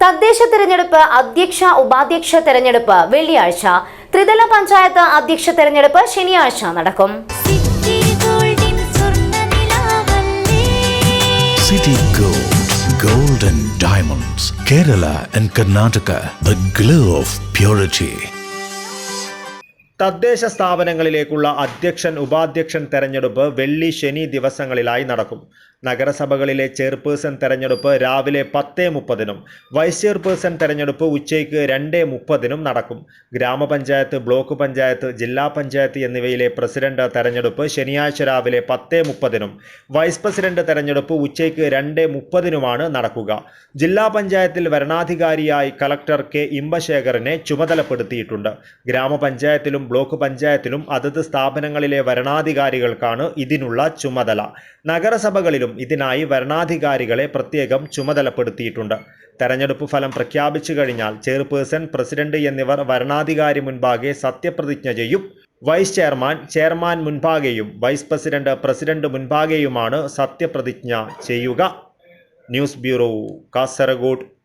തദ്ദേശ തെരഞ്ഞെടുപ്പ് അധ്യക്ഷ ഉപാധ്യക്ഷ തെരഞ്ഞെടുപ്പ് വെള്ളിയാഴ്ച. ത്രിതല പഞ്ചായത്ത് അധ്യക്ഷ തെരഞ്ഞെടുപ്പ് ശനിയാഴ്ച നടക്കും. City gold golden diamonds Kerala and Karnataka the glow of and തദ്ദേശ സ്ഥാപനങ്ങളിലേക്കുള്ള അധ്യക്ഷൻ ഉപാധ്യക്ഷൻ തെരഞ്ഞെടുപ്പ് വെള്ളി ശനി ദിവസങ്ങളിലായി നടക്കും. നഗരസഭകളിലെ ചെയർപേഴ്സൺ തെരഞ്ഞെടുപ്പ് രാവിലെ പത്ത് മുപ്പതിനും വൈസ് ചെയർപേഴ്സൺ തെരഞ്ഞെടുപ്പ് ഉച്ചയ്ക്ക് രണ്ട് മുപ്പതിനും നടക്കും. ഗ്രാമപഞ്ചായത്ത് ബ്ലോക്ക് പഞ്ചായത്ത് ജില്ലാ പഞ്ചായത്ത് എന്നിവയിലെ പ്രസിഡന്റ് തെരഞ്ഞെടുപ്പ് ശനിയാഴ്ച രാവിലെ പത്ത് മുപ്പതിനും വൈസ് പ്രസിഡന്റ് തെരഞ്ഞെടുപ്പ് ഉച്ചയ്ക്ക് രണ്ട് മുപ്പതിനുമാണ് നടക്കുക. ജില്ലാ പഞ്ചായത്തിൽ വരണാധികാരിയായി കലക്ടർ കെ. ഇമ്പശേഖറിനെ ചുമതലപ്പെടുത്തിയിട്ടുണ്ട്. ഗ്രാമപഞ്ചായത്തിലും ബ്ലോക്ക് പഞ്ചായത്തിലും അതത് സ്ഥാപനങ്ങളിലെ വരണാധികാരികൾക്കാണ് ഇതിനുള്ള ചുമതല. നഗരസഭകളിലും ഇതിനായി വരണാധികാരികളെ പ്രത്യേകം ചുമതലപ്പെടുത്തിയിട്ടുണ്ട്. തെരഞ്ഞെടുപ്പ് ഫലം പ്രഖ്യാപിച്ചു കഴിഞ്ഞാൽ ചെയർപേഴ്സൺ പ്രസിഡന്റ് എന്നിവർ വരണാധികാരി മുൻപാകെ സത്യപ്രതിജ്ഞ ചെയ്യും. വൈസ് ചെയർമാൻ ചെയർമാൻ മുൻപാകെയും വൈസ് പ്രസിഡന്റ് പ്രസിഡന്റ് മുൻപാകെയുമാണ് സത്യപ്രതിജ്ഞ ചെയ്യുക. News bureau Kasaragod.